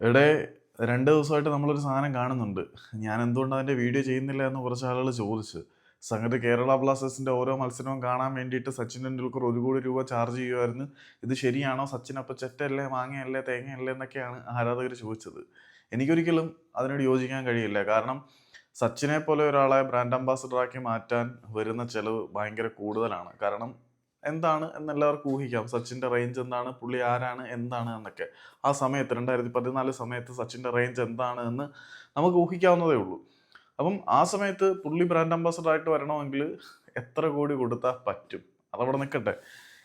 ഇവിടെ രണ്ട് ദിവസമായിട്ട് നമ്മളൊരു സാധനം കാണുന്നുണ്ട്. ഞാൻ എന്തുകൊണ്ട് അതിന്റെ വീഡിയോ ചെയ്യുന്നില്ല എന്ന് കുറച്ച് ആളുകൾ ചോദിച്ചു. സംഗതി കേരള ബ്ലാസ്റ്റേഴ്സിന്റെ ഓരോ മത്സരവും കാണാൻ വേണ്ടിയിട്ട് സച്ചിൻ ടെണ്ടുൽക്കർ ഒരു കോടി രൂപ ചാർജ് ചെയ്യുമായിരുന്നു ഇത് ശരിയാണോ? സച്ചിൻ അപ്പോൾ ചെറ്റല്ലേ മാങ്ങയല്ലേ തേങ്ങയല്ലേ എന്നൊക്കെയാണ് ആരാധകർ ചോദിച്ചത്. എനിക്കൊരിക്കലും അതിനോട് യോജിക്കാൻ കഴിയില്ല. കാരണം സച്ചിനെ പോലെ ഒരാളെ ബ്രാൻഡ് അംബാസഡറാക്കി മാറ്റാൻ വരുന്ന ചെലവ് ഭയങ്കര കൂടുതലാണ്. കാരണം എന്താണ് എന്ന് എല്ലാവർക്കും ഊഹിക്കാം. സച്ചിന്റെ റേഞ്ച് എന്താണ്? പുള്ളി ആരാണ്? എന്താണ്? എന്നൊക്കെ. ആ സമയത്ത് രണ്ടായിരത്തി പതിനാല് സമയത്ത് സച്ചിന്റെ റേഞ്ച് എന്താണ് എന്ന് നമുക്ക് ഊഹിക്കാവുന്നതേ ഉള്ളൂ. അപ്പം ആ സമയത്ത് പുള്ളി ബ്രാൻഡ് അംബാസഡർ ആയിട്ട് വരണമെങ്കിൽ എത്ര കോടി കൊടുത്താൽ പറ്റും? അതവിടെ നിൽക്കട്ടെ.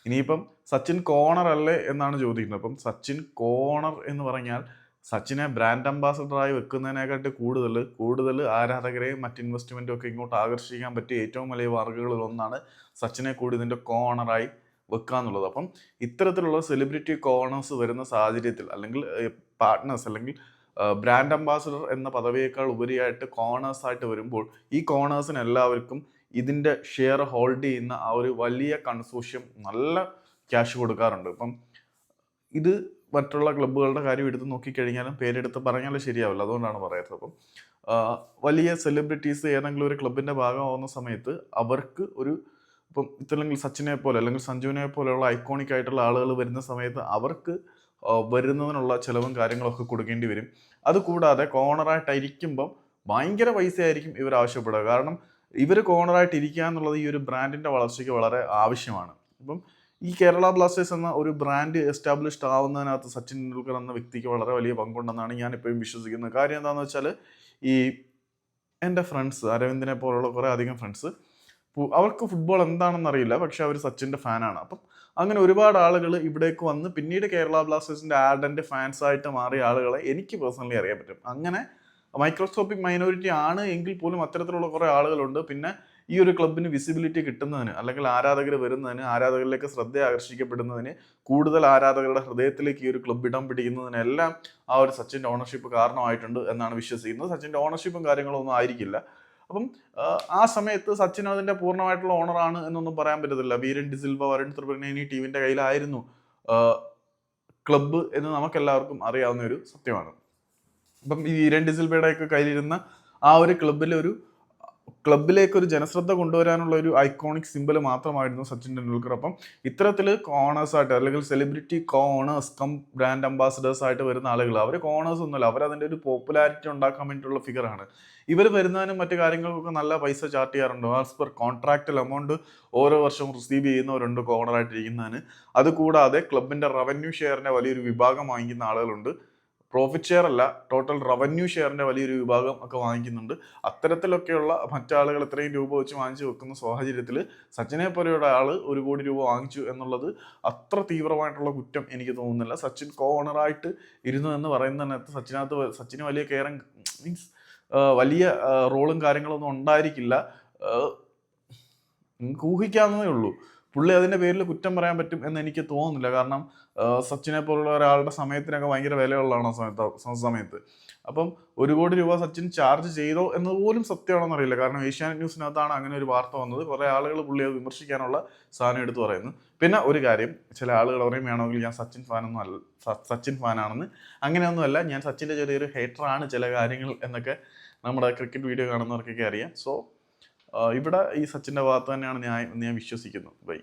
ഇനിയിപ്പം സച്ചിൻ കോണർ അല്ലേ എന്നാണ് ചോദിക്കുന്നത്. അപ്പം സച്ചിൻ കോണർ എന്ന് പറഞ്ഞാൽ സച്ചിനെ ബ്രാൻഡ് അംബാസഡറായി വെക്കുന്നതിനെക്കാട്ടി കൂടുതൽ കൂടുതൽ ആരാധകരെയും മറ്റ് ഇൻവെസ്റ്റ്മെന്റും ഒക്കെ ഇങ്ങോട്ട് ആകർഷിക്കാൻ പറ്റിയ ഏറ്റവും വലിയ മാർഗങ്ങളിൽ ഒന്നാണ് സച്ചിനെ കൂടി ഇതിന്റെ കോണറായി വെക്കുക എന്നുള്ളത്. അപ്പം ഇത്തരത്തിലുള്ള സെലിബ്രിറ്റി കോണേഴ്സ് വരുന്ന സാഹചര്യത്തിൽ അല്ലെങ്കിൽ പാർട്ട്നേഴ്സ് അല്ലെങ്കിൽ ബ്രാൻഡ് അംബാസഡർ എന്ന പദവിയേക്കാൾ ഉപരിയായിട്ട് കോണേഴ്സ് ആയിട്ട് വരുമ്പോൾ ഈ കോണേഴ്സിന് എല്ലാവർക്കും ഇതിന്റെ ഷെയർ ഹോൾഡ് ചെയ്യുന്ന ആ ഒരു വലിയ കൺസോഷ്യം നല്ല ക്യാഷ് കൊടുക്കാറുണ്ട്. ഇപ്പം ഇത് മറ്റുള്ള ക്ലബ്ബുകളുടെ കാര്യം എടുത്ത് നോക്കിക്കഴിഞ്ഞാലും പേരെടുത്ത് പറഞ്ഞാലും ശരിയാവില്ല. അതുകൊണ്ടാണ് പറയുന്നത് അപ്പം വലിയ സെലിബ്രിറ്റീസ് ഏതെങ്കിലും ഒരു ക്ലബിന്റെ ഭാഗമാവുന്ന സമയത്ത് അവർക്ക് ഒരു ഇപ്പം ഇത്തല്ലെങ്കിൽ സച്ചിനെ പോലെ അല്ലെങ്കിൽ സഞ്ജുവിനെ പോലെയുള്ള ഐക്കോണിക് ആയിട്ടുള്ള ആളുകൾ വരുന്ന സമയത്ത് അവർക്ക് വരുന്നതിനുള്ള ചിലവും കാര്യങ്ങളൊക്കെ കൊടുക്കേണ്ടി വരും. അതുകൂടാതെ കോണറായിട്ടായിരിക്കുമ്പം ഭയങ്കര പൈസയായിരിക്കും ഇവർ ആവശ്യപ്പെടുക. കാരണം ഇവർ കോണറായിട്ട് ഇരിക്കുക എന്നുള്ളത് ഈ ഒരു ബ്രാൻഡിന്റെ വളർച്ചയ്ക്ക് വളരെ ആവശ്യമാണ്. ഇപ്പം ഈ കേരള ബ്ലാസ്റ്റേഴ്സ് എന്ന ഒരു ബ്രാൻഡ് എസ്റ്റാബ്ലിഷ്ഡ് ആവുന്നതിനകത്ത് സച്ചിൻ ടെണ്ടുൽക്കർ എന്ന വ്യക്തിക്ക് വളരെ വലിയ പങ്കുണ്ടെന്നാണ് ഞാൻ ഇപ്പോഴും വിശ്വസിക്കുന്നത്. കാര്യം എന്താണെന്ന് വെച്ചാൽ ഈ എന്റെ ഫ്രണ്ട്സ് അരവിന്ദിനെ പോലുള്ള കുറേ അധികം ഫ്രണ്ട്സ് അവർക്ക് ഫുട്ബോൾ എന്താണെന്ന് അറിയില്ല പക്ഷെ അവർ സച്ചിന്റെ ഫാനാണ് അപ്പം അങ്ങനെ ഒരുപാട് ആളുകൾ ഇവിടേക്ക് വന്ന് പിന്നീട് കേരള ബ്ലാസ്റ്റേഴ്സിന്റെ ആഡന്റെ ഫാൻസ് ആയിട്ട് മാറിയ ആളുകളെ എനിക്ക് പേഴ്സണലി അറിയാൻ പറ്റും. അങ്ങനെ മൈക്രോസ്കോപ്പിക് മൈനോറിറ്റി ആണ് എങ്കിൽ പോലും അത്തരത്തിലുള്ള കുറേ ആളുകളുണ്ട്. പിന്നെ ഈ ഒരു ക്ലബിന് വിസിബിലിറ്റി കിട്ടുന്നതിന് അല്ലെങ്കിൽ ആരാധകർ വരുന്നതിന് ആരാധകരിലേക്ക് ശ്രദ്ധ ആകർഷിക്കപ്പെടുന്നതിന് കൂടുതൽ ആരാധകരുടെ ഹൃദയത്തിലേക്ക് ഈ ഒരു ക്ലബ് ഇടം പിടിക്കുന്നതിനെല്ലാം ആ ഒരു സച്ചിന്റെ ഓണർഷിപ്പ് കാരണമായിട്ടുണ്ട് എന്നാണ് വിശ്വസിക്കുന്നത്. സച്ചിന്റെ ഓണർഷിപ്പും കാര്യങ്ങളൊന്നും ആയിരിക്കില്ല. അപ്പം ആ, ആ സമയത്ത് സച്ചിൻ അതിന്റെ പൂർണമായിട്ടുള്ള ഓണറാണ് എന്നൊന്നും പറയാൻ പറ്റത്തില്ല. വീരൻ ഡിസിൽവ വരുൺ ത്രിപുരനേനി ടീമിന്റെ കയ്യിലായിരുന്നു. ക്ലബ്ബ് എന്ന് നമുക്കെല്ലാവർക്കും അറിയാവുന്ന ഒരു സത്യമാണ്. അപ്പം ഈ വീരൻ ഡിസിൽവയുടെ ഒക്കെ കയ്യിലിരുന്ന ആ ഒരു ക്ലബിലെ ഒരു ക്ലബിലേക്ക് ഒരു ജനശ്രദ്ധ കൊണ്ടുവരാനുള്ള ഒരു ഐക്കോണിക് സിമ്പിൾ മാത്രമായിരുന്നു സച്ചിൻ ടെണ്ടുൽക്കർ. അപ്പം ഇത്തരത്തിൽ കോണേഴ്സ് ആയിട്ട് അല്ലെങ്കിൽ celebrity co-owners cum brand ambassadors ആയിട്ട് വരുന്ന ആളുകൾ അവർ കോണേഴ്സ് ഒന്നുമല്ല അവർ അതിന്റെ ഒരു പോപ്പുലാരിറ്റി ഉണ്ടാക്കാൻ വേണ്ടിയിട്ടുള്ള ഫിഗറാണ് ഇവർ വരുന്നതിനും മറ്റു കാര്യങ്ങൾക്കൊക്കെ നല്ല പൈസ ചാർട്ട് ചെയ്യാറുണ്ട്. ആസ് പെർ കോൺട്രാക്റ്റൽ എമൗണ്ട് ഓരോ വർഷവും റിസീവ് ചെയ്യുന്നവരുണ്ട് കോണറായിട്ടിരിക്കുന്നതിന് അതുകൂടാതെ ക്ലബിന്റെ റവന്യൂ ഷെയറിന്റെ വലിയൊരു വിഭാഗം വാങ്ങിക്കുന്ന ആളുകളുണ്ട്. പ്രോഫിറ്റ് ഷെയർ അല്ല ടോട്ടൽ റവന്യൂ ഷെയറിന്റെ വലിയൊരു വിഭാഗം ഒക്കെ വാങ്ങിക്കുന്നുണ്ട്. അത്തരത്തിലൊക്കെയുള്ള മറ്റാളുകൾ ഇത്രയും രൂപ വെച്ച് വാങ്ങിച്ചു വെക്കുന്ന സാഹചര്യത്തിൽ സച്ചിനെ പോലെയുള്ള ആൾ ഒരു കോടി രൂപ വാങ്ങിച്ചു എന്നുള്ളത് അത്ര തീവ്രമായിട്ടുള്ള കുറ്റം എനിക്ക് തോന്നുന്നില്ല. സച്ചിൻ കോ ഓണറായിട്ട് ഇരുന്നു എന്ന് പറയുന്നതിനകത്ത് സച്ചിനകത്ത് സച്ചിന് വലിയ കെയറിങ് മീൻസ് വലിയ റോളും കാര്യങ്ങളൊന്നും ഉണ്ടായിരിക്കില്ല. നിങ്ങൾക്ക് ഊഹിക്കാവുന്നതേ ഉള്ളൂ. പുള്ളി അതിന്റെ പേരിൽ കുറ്റം പറയാൻ പറ്റും എന്ന് എനിക്ക് തോന്നുന്നില്ല. കാരണം സച്ചിനെ പോലുള്ള ഒരാളുടെ സമയത്തിനൊക്കെ ഭയങ്കര വിലയുള്ളതാണ് സമയത്ത് സമയത്ത്. അപ്പം ഒരു കോടി രൂപ സച്ചിൻ ചാർജ് ചെയ്തോ എന്ന് പോലും സത്യമാണെന്ന് അറിയില്ല. കാരണം ഏഷ്യാനെറ്റ് ന്യൂസിനകത്താണ് അങ്ങനെ ഒരു വാർത്ത വന്നത്. കുറേ ആളുകൾ പുള്ളിയെ വിമർശിക്കാനുള്ള സാധനം എടുത്തു പറയുന്നു. പിന്നെ ഒരു കാര്യം ചില ആളുകൾ പറയും വേണമെങ്കിൽ ഞാൻ സച്ചിൻ ഫാനൊന്നും അല്ല സച്ചിൻ ഫാനാണെന്ന്. അങ്ങനെയൊന്നുമല്ല ഞാൻ സച്ചിന്റെ ചെറിയൊരു ഹേറ്ററാണ് ചില കാര്യങ്ങൾ എന്നൊക്കെ നമ്മുടെ ക്രിക്കറ്റ് വീഡിയോ കാണുന്നവർക്കൊക്കെ അറിയാം. സോ ഇവിടെ ഈ സച്ചിന്റെ ഭാഗത്ത് തന്നെയാണ് ഞാൻ ഞാൻ വിശ്വസിക്കുന്നു ബൈ.